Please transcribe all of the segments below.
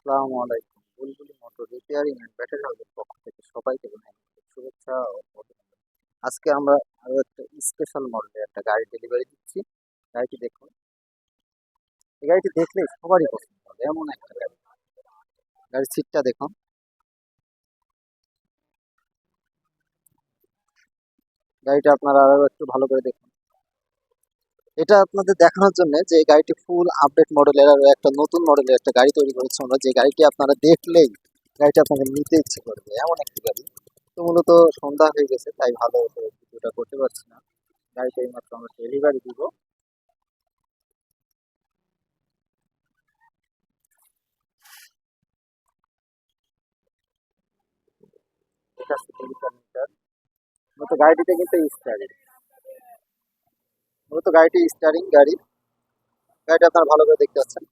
আসসালামু আলাইকুম। বুলবুলি মোটর রিপেয়ারিং ব্যাটারি হাউসের পক্ষ থেকে সবাইকে শুভেচ্ছা ও অভিনন্দন। আজকে আমরা আরও একটা স্পেশাল একটা গাড়ি ডেলিভারি দিচ্ছি। গাড়িটি দেখুন। এই গাড়িটি দেখলে সবারই পছন্দ হবে, এমন একটা গাড়ি। গাড়ির সিটটা দেখুন। গাড়িটা আপনারা আরও একটু ভালো করে দেখুন। এটা আপনাদের দেখানোর জন্য যে গাড়িটি ফুল আপডেট মডেলের আর একটা নতুন মডেলের একটা গাড়ি তৈরি করেছি আমরা। যে গাড়িটি আপনারা দেখলেই গাড়িটা আপনাদের নিতে ইচ্ছে করবে, এমন একটি গাড়ি। তো মূলত সন্ধ্যা হয়ে গেছে, তাই ভালো ভিডিওটা করতে পারছি না। গাড়িটা এইমাত্র আমরা ডেলিভারি দিব। গাড়িটিতে কিন্তু স্টারিং মূলত গাড়িটি স্টারিং গাড়ি। গাড়িটা আপনারা ভালো করে দেখতে পাচ্ছেন।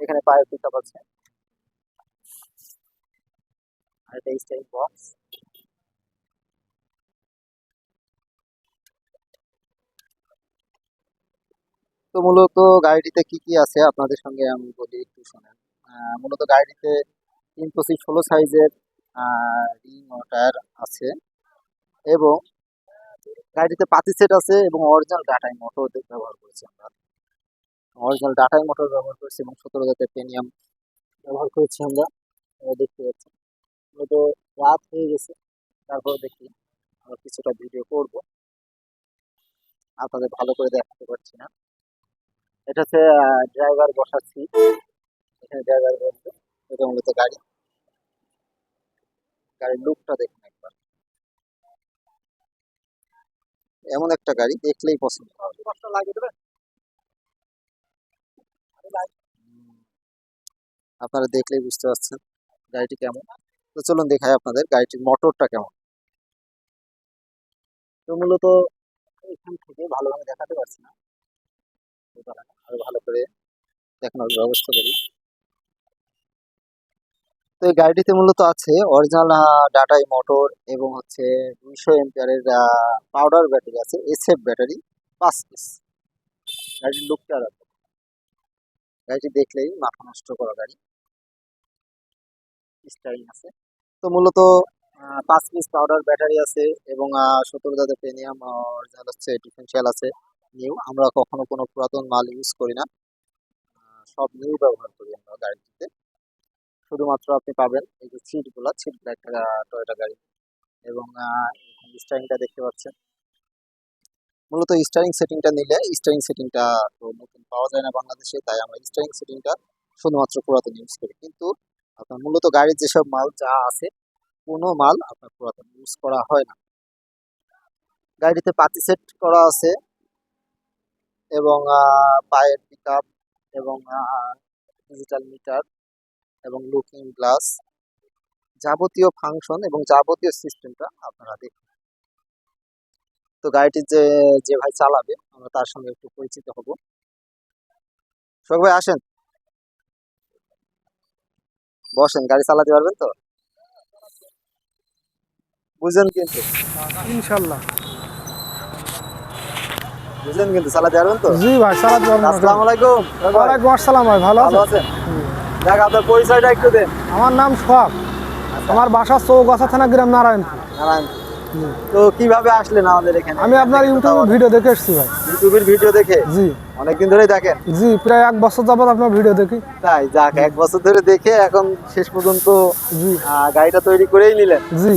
এখানে পায়ের পিক আপ আছে। আর এটা স্টারিং বক্স তো মূলত গাড়িটিতে কি কি আছে আপনাদের সঙ্গে আমি বলি একটু শোনেন। মূলত গাড়িটিতে পঁচিশ ষোলো সাইজের রিং ও টায়ার আছে। এবং গাড়িতে পাতি সেট আছে এবং অরিজিনাল ডাটাই মোটর ব্যবহার করেছি আমরা। অরিজিনাল ডাটাই মোটর ব্যবহার করেছি এবং সতেরো জাতের পেনিয়াম ব্যবহার করেছি আমরা। দেখতে পাচ্ছি মূলত রাত হয়ে গেছে। তারপরে দেখি আমরা কিছুটা ভিডিও করব। আপনাদের ভালো করে দেখাতে পারছি না। এটা হচ্ছে ড্রাইভার বসার সিট এখানে ড্রাইভার বসবে। এটা মূলত গাড়ি। গাড়ির লুকটা দেখুন। এমন একটা গাড়ি দেখলেই পছন্দ হবে। আপনারা দেখলেই বুঝতে পারছেন গাড়িটি কেমন। তো চলুন দেখাই আপনাদের গাড়িটির মোটরটা কেমন। তো মূলত এখান থেকে ভালোভাবে দেখাতে পারছি না। আরও ভালো করে দেখানোর ব্যবস্থা করি। তো এই গাড়িটিতে মূলত আছে অরিজিনাল ডাটাই মোটর এবং হচ্ছে দুইশো এম্পিয়ারের পাউডার ব্যাটারি আছে এসএফ ব্যাটারি পাঁচ পিস গাড়িটির লুকটা আলাদা গাড়িটি দেখলেই মাথা নষ্ট করা গাড়ি। স্টারিং আছে। তো মূলত পাঁচ পিস পাউডার ব্যাটারি আছে এবং সতেরো দাদের প্রিমিয়াম অরিজিনাল হচ্ছে ডিফেন্সিয়াল আছে নিউ আমরা কখনো কোনো পুরাতন মাল ইউজ করি না। সব নিউ ব্যবহার করি আমরা গাড়িটিতে। শুধুমাত্র আপনি পাবেন এই যে সিটগুলো সিটগুলো একটা টয়োটা গাড়ি। এবং স্টারিংটা দেখতে পাচ্ছেন। মূলত স্টারিং সেটিংটা নিলে স্টারিং সেটিংটা তো নতুন পাওয়া যায় না বাংলাদেশে, তাই আমরা স্টারিং সেটিংটা শুধুমাত্র পুরাতন ইউজ করি। কিন্তু আপনার মূলত গাড়ির যেসব মাল যা আছে, কোনো মাল আপনার পুরাতন ইউজ করা হয় না। গাড়িতে পাতি সেট করা আছে এবং পায়ের পিক এবং ডিজিটাল মিটার এবং লুকিং গ্লাস যাবতীয় ফাংশন এবং যাবতীয় সিস্টেমটা আপনারা দেখুন। তো গাড়িটি যে যে ভাই চালাবে আমরা তার সঙ্গে একটু পরিচিত হব। শোক ভাই আসেন। বসেন গাড়ি চালাতে পারবেন তো? বুঝলেন কিন্তু। ইনশাল্লাহ। বুঝলেন কিন্তু চালাতে পারবেন তো? জি ভাই চালাতে পারব। আসসালামু আলাইকুম। শোক ভাই, ওয়ালাইকুম আসসালাম ভাই ভালো আছেন? দেখ আপনার পরিচয়টা একটু দেন আমার নাম সোহাগ আমার বাসা চৌগাছা থানা গ্রাম নারায়ণপুর। নারায়ণ তো কীভাবে আসলেন আমাদের এখানে? আমি আপনার ইউটিউবে ভিডিও দেখে এসেছি ভাই। ইউটিউবের ভিডিও দেখে? জি। অনেকদিন ধরেই দেখেন? জি প্রায় এক বছর যাবত আপনার ভিডিও দেখি। তাই যাক এক বছর ধরে দেখে এখন শেষ পর্যন্ত জি। গাড়িটা তৈরি করেই নিলেন। জি।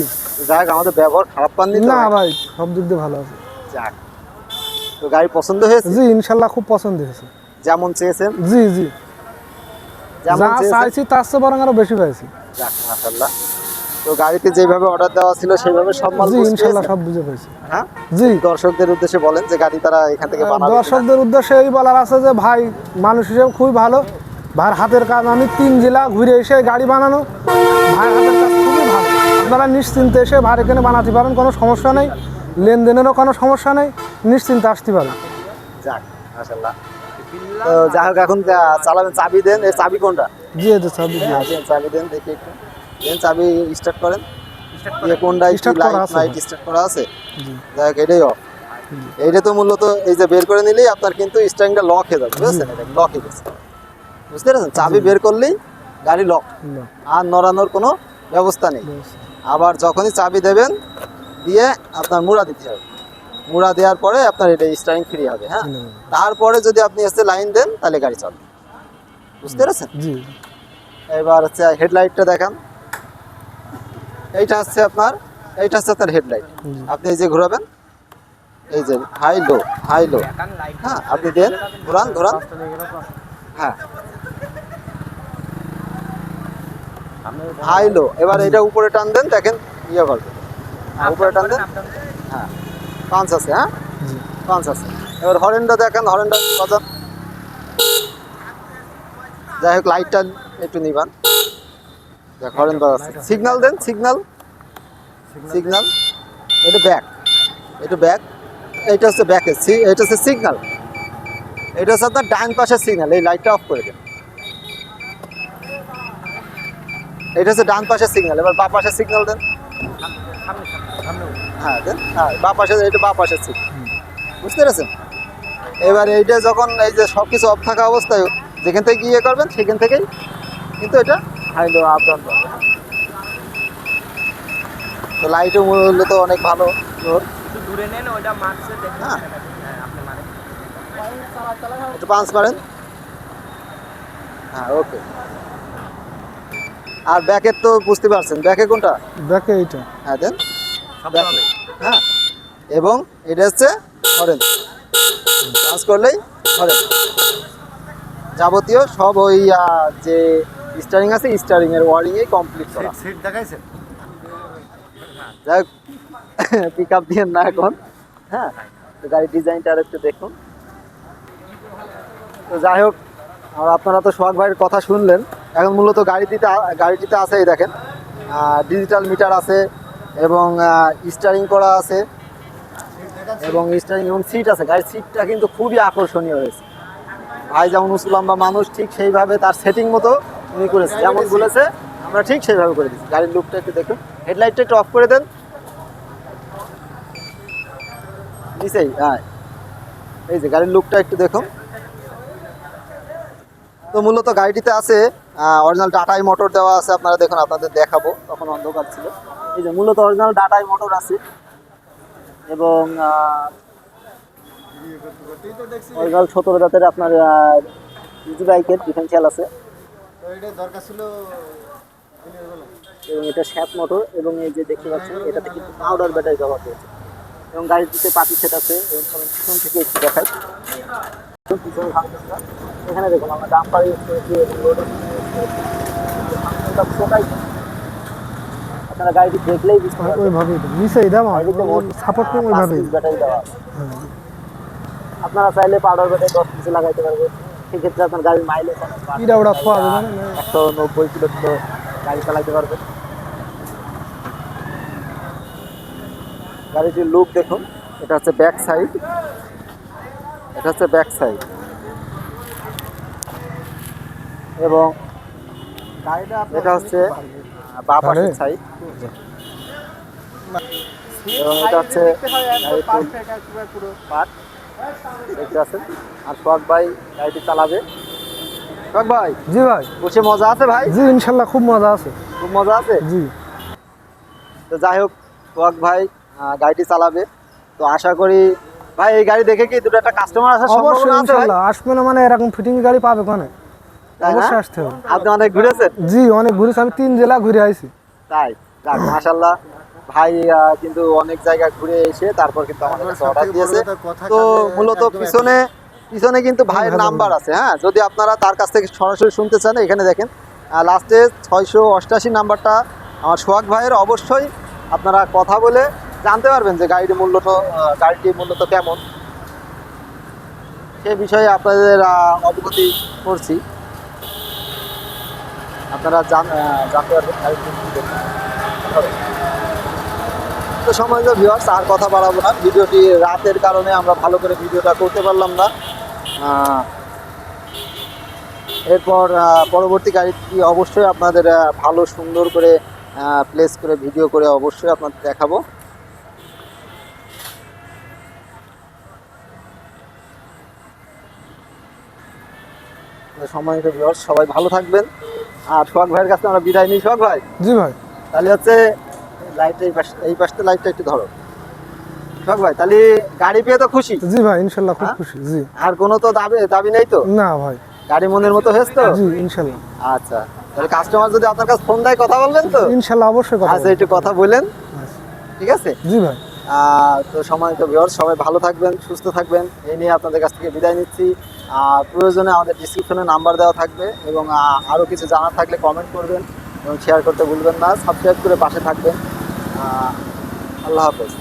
যাক আমাদের ব্যবহার খারাপ পাননি না ভাই সব দিক দিয়ে ভালো আছে। যাক তো গাড়ি পছন্দ হয়েছে? জি ইনশাল্লাহ খুব পছন্দ হয়েছে। যেমন চেয়েছেন? জি জি। যা চাইছি তার চেয়ে বরং আরও বেশি পাইছি মাশাআল্লাহ। তো গাড়িতে যেভাবে অর্ডার দেওয়া ছিল সেভাবে সব মাল জি বুঝ সব বুঝে পাইছি হ্যাঁ? জি। দর্শকদের উদ্দেশ্যে বলেন যে গাড়ি তারা এখান থেকে বানাবে দর্শকদের উদ্দেশ্যে এই বলার আছে যে ভাই মানুষ হিসেবে খুবই ভালো। ভাইয়ের হাতের কাজ আমি তিন জেলা ঘুরে এসে গাড়ি বানানো। ভাইয়ের হাতের কাজ খুবই ভালো। আপনারা নিশ্চিন্তে এসে ভাই এখানে বানাতে পারেন কোনো সমস্যা নেই। লেনদেনেরও কোনো সমস্যা নেই। নিশ্চিন্তে আসতে পারেন। যাক মাশাআল্লাহ। তো যাই হোক এখন চালাবেন চাবি দেন এই চাবি কোনটা? জি এই চাবি দিয়ে হ্যাঁ, দেন, চাবি দেন দেখি একটু। দেন চাবি স্টার্ট করেন। কোনটা Start করা আছে, লাইট স্টার্ট করা আছে? জি। যাই হোক এটাই অফ এইটা তো মূলত এই যে বের করে নিলেই আপনার কিন্তু স্ট্যান্ডটা লক হয়ে যাবে বুঝছেন? এটা লক হয়ে গেছে। বুঝতে পেরেছেন? চাবি বের করলেই গাড়ি লক আর নড়ানোর কোনো ব্যবস্থা নেই। আবার যখনই চাবি দেবেন দিয়ে আপনার মুড়া দিতে হবে। মুড়া দেওয়ার পরে আপনার এটা স্টারিং ফ্রি হবে হ্যাঁ? তারপরে যদি আপনি এসে লাইন দেন তাহলে গাড়ি চলবে। বুঝতে পেরেছেন? জি। এবার হচ্ছে হেডলাইটটা দেখান। এইটা হচ্ছে আপনার এইটা হচ্ছে আপনার হেডলাইট আপনি এই যে ঘোরাবেন এই যে হাই লো হাই লো হ্যাঁ আপনি দেন ঘোরান ঘোরান। হ্যাঁ। হাই লো এবার এটা উপরে টান দেন দেখেন ইয়ে করবে হ্যাঁ, উপরে টান দেন। হ্যাঁ। পাঁচ আছে হ্যাঁ? পাঁচ আছে। এবার হরেনটা দেখেন হরেনটা বাজান যাই হোক লাইটটা একটু নিবান। দেখ হরেন বাজাচ্ছে সিগন্যাল দেন সিগন্যাল সিগন্যাল এটা ব্যাক এটা ব্যাক এটা হচ্ছে ব্যাকে এটা হচ্ছে সিগন্যাল এটা হচ্ছে আপনার ডান পাশের সিগন্যাল এই লাইটটা অফ করে দেন। এটা হচ্ছে ডান পাশের সিগন্যাল এবার বাঁ পাশের সিগন্যাল দেন। হ্যাঁ হ্যাঁ বাঁ এটা বাঁ বুঝতে পেরেছেন? এবার এইটা যখন এই যে সব কিছু অফ থাকা অবস্থায় যেখান থেকে ইয়ে করবেন সেখান থেকেই কিন্তু এটা হাইলো আপ ডাউন করবে তো লাইটও মূলত অনেক ভালো দূরে নেন দেখুন হ্যাঁ। হ্যাঁ মারেন একটু মারেন। হ্যাঁ ওকে আর ব্যাকের তো বুঝতে পারছেন ব্যাকে কোনটা? দেখে এইটা। হ্যাঁ দেন। ব্যাকে। হ্যাঁ এবং এটা হচ্ছে অরেঞ্জ পাঁচ করলেই অরেঞ্জ যাবতীয় সব ওই যে স্টারিং আছে স্টারিং এর ওয়ারিং এ কমপ্লিট করা সিট দেখাইছেন? যাই হোক পিক আপ দিয়ে না এখন। হ্যাঁ তো গাড়ির ডিজাইনটা আর একটু দেখুন। তো যাই হোক আর আপনারা তো সোহাগ ভাইয়ের কথা শুনলেন। এখন মূলত গাড়িটিতে গাড়িটিতে আছে এই দেখেন। ডিজিটাল মিটার আছে এবং স্টারিং করা আছে এবং স্টারিং এবং সিট আছে। গাড়ির সিটটা কিন্তু খুবই আকর্ষণীয় হয়েছে। ভাই যেমন উঁচু লম্বা মানুষ ঠিক সেইভাবে তার সেটিং মতো উনি করেছে। যেমন বলেছে আমরা ঠিক সেইভাবে করে দিচ্ছি। গাড়ির লুকটা একটু দেখুন। হেডলাইটটা একটু অফ করে দেন। নিচেই হ্যাঁ। এই যে গাড়ির লুকটা একটু দেখুন। তো মূলত গাড়িটিতে আছে অরিজিনাল টাটাই মোটর দেওয়া আছে, আপনারা দেখুন, আপনাদের দেখাবো, তখন অন্ধকার ছিল। এই যে মূলত অরিজিনাল টাটাই মোটর আছে। এবং অরিজিনাল সতেরো জাতের আপনার ইজি বাইকের ডিফেন্সিয়াল আছে। এবং এটা শ্যাপ মোটর, এবং এই যে দেখতে পাচ্ছেন, এটাতে কিন্তু পাউডার ব্যাটারি ব্যবহার করেছে এবং গাড়িটিতে পাতি সেট আছে, এবং পিছন থেকে একটু দেখাই এখানে দেখুন, আমরা ডাম্পার ইউজ করেছি, এবং আপনারা গাড়িটি দেখলেই বুঝতে পারবেন। ওইভাবেই দাও নিচেই দাও সাপোর্ট ওইভাবেই ব্যাটারি দেওয়া আপনারা চাইলে পাউডার ব্যাটারি দশ পিসে লাগাইতে পারবেন। সেক্ষেত্রে আপনার গাড়ির মাইলেজ খোয়া যাবে একশো নব্বই কিলো কিলো গাড়ি পারবেন। গাড়িটির লুক দেখুন। এটা হচ্ছে ব্যাক সাইড এটা হচ্ছে ব্যাক সাইড এবং এটা হচ্ছে আহ, বাঁ পাশের সাইড এবং এটা হচ্ছে দেখতে আর সোহাগ ভাই গাড়িটি চালাবে। সোহাগ ভাই জি ভাই। বসে মজা আছে ভাই? জি ইনশাল্লাহ খুব মজা আছে। খুব মজা আছে? জি। তো যাই হোক সোহাগ ভাই গাড়িটি চালাবে। তো আশা করি ভাই এই গাড়ি দেখে কি দুটো একটা কাস্টমার আসার সম্ভাবনা আছে ভাই? আসবে না মানে এরকম ফিটিং গাড়ি পাবে কোনে? না? অবশ্যই আসতে হবে। আপনি অনেক ঘুরেছেন? জি অনেক ঘুরেছি। আমি তিন জেলা ঘুরে আইছি। তাই? মাশাল্লাহ ভাই কিন্তু অনেক জায়গা ঘুরে এসে তারপর কিন্তু আমাদের কাছে অর্ডার দিয়েছে। তো মূলত পিছনে পিছনে কিন্তু ভাইয়ের নাম্বার আছে হ্যাঁ? যদি আপনারা তার কাছ থেকে সরাসরি শুনতে চান এখানে দেখেন। লাস্টে ছয়শো অষ্টাশি নাম্বারটা আমার সোহাগ ভাইয়ের। অবশ্যই আপনারা কথা বলে জানতে পারবেন যে গাড়ির আহ, গাড়িটির মূল্যটা কেমন। সে বিষয়ে আপনাদের অবগতি করছি। আপনারা জান- জানতে পারবেন তো সময় ভিউয়ার্স আর কথা বাড়াবো না। ভিডিওটি রাতের কারণে আমরা ভালো করে ভিডিওটা করতে পারলাম না। এরপর পরবর্তী গাড়িটি অবশ্যই আপনাদের ভালো, সুন্দর করে প্লেস করে ভিডিও করে অবশ্যই আপনাদের দেখাবো। ভিউয়ার্স সবাই ভালো থাকবেন। আর সোহাগ ভাইয়ের কাছে আমরা বিদায় নিই। সোহাগ ভাই? জি ভাই। তাহলে হচ্ছে লাইটটা এই পাশে এই পাশে লাইটটা একটু ধরো। সোহাগ ভাই তাহলে গাড়ি পেয়ে তো খুশি। জি ভাই ইনশাল্লাহ খুব হ্যাঁ? খুশি জি। আর কোনো তো দাবি দাবি নেই তো? না ভাই। গাড়ি মনের মতো হয়েছে তো? জি ইনশাল্লাহ। আচ্ছা তাহলে কাস্টমার যদি আপনার কাছে ফোন দেয় কথা বলবেন তো? ইনশাল্লাহ অবশ্যই কথা আচ্ছা একটু কথা বলেন। আচ্ছা। ঠিক আছে? জি ভাই। তো সম্মানিত ভিওর সবাই ভালো থাকবেন, সুস্থ থাকবেন। এই নিয়ে আপনাদের কাছ থেকে বিদায় নিচ্ছি। প্রয়োজনে আমাদের ডিসক্রিপশনে নাম্বার দেওয়া থাকবে এবং আরও কিছু জানা থাকলে কমেন্ট করবেন এবং শেয়ার করতে ভুলবেন না। সাবস্ক্রাইব করে পাশে থাকবেন। আল্লাহ হাফেজ।